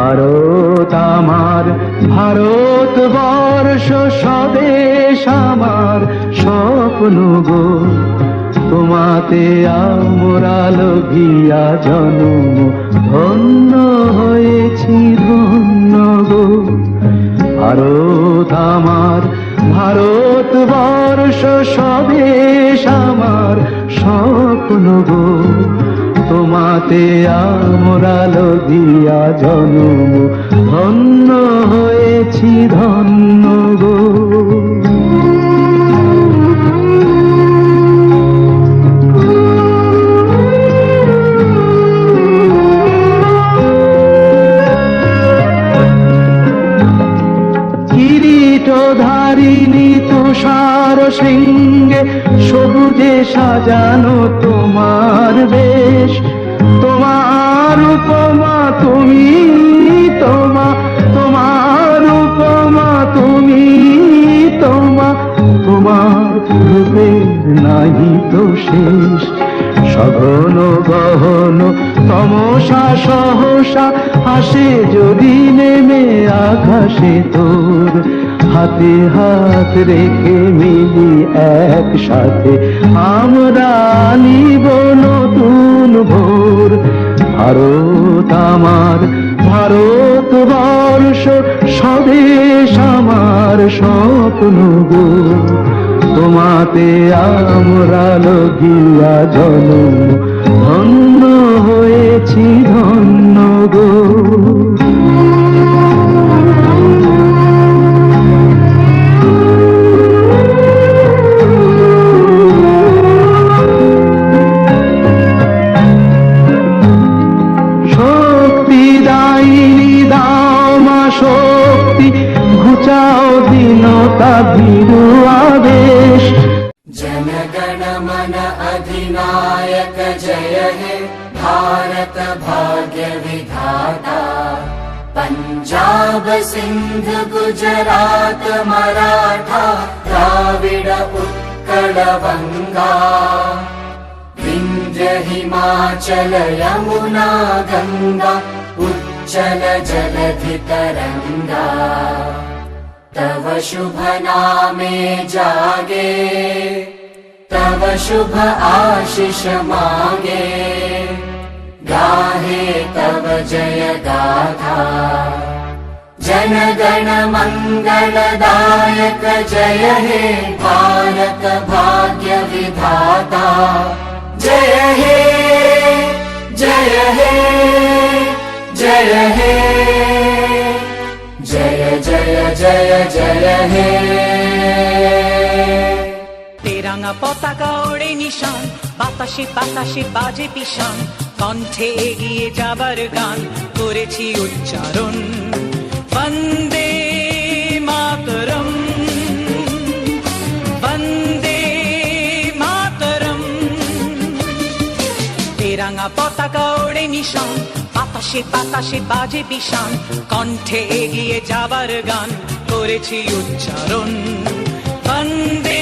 ভারত আমার ভারত বর্ষ স্বদেশ আমার। স্বপ্ন গো, তোমাতে আমরা লোভিয়া জন্ম। ধন্য হয়েছি, ধন্য গো। ভারত আমার ভারত বর্ষ স্বদেশ আমার। স্বপ্ন গো তোমাতে আমরালো দিয়া জন্ম। ধন্য হয়েছি ধন্য গো। কিরিটধারিণী তুষার শৃঙ্গে সবুজে সাজানো তোমার বেশ। তোমার উপমা তুমি, তোমা, তোমার উপমা তুমি, তোমা, তোমার রূপের নাহি তো শেষ। সঘন গহন তমসা সহসা আসে যদি নেমে আকাশে তোর। হাতে হাত রেখে মিলি একসাথে। আমরা নিব নতুন ভোর। ভারত আমার, ভারত বর্ষ, স্বদেশ আমার স্বপ্ন গো। তোমাতে আমরা লগিয়া জন্ম, ধন্য হয়েছি ধন্য গো। मन अधिनायक जय हे। भारत भाग्य विधाता। पञ्जाब सिन्ध गुजरात मराठा द्राविड उत्कल वङ्गा विन्ध्य हिमाचल यमुना गङ्गा उच्चल जलधि तरङ्गा तव शुभ नामे जागे तव शुभ आशिष मागे। गाहे तव जय गाथा। जन गण मङ्गलदायक जय हे भारत भाग्य विधाता। जय हे जय हे जय हे। जय जय जय जय हे তেরাঙা পতাকা ওড়ে নিশান। বাতাসে বাতাসে বাজে পিশান। কণ্ঠে এগিয়ে যাবার গান করেছি উচ্চারণ। বন্দে মাতরম। বন্দে মাতরম। তেরাঙা পতাকা ওড়ে নিশান। বাতাসে বাতাসে বাজে পিশান। কণ্ঠে এগিয়ে যাবার গান করেছি উচ্চারণ। বন্দে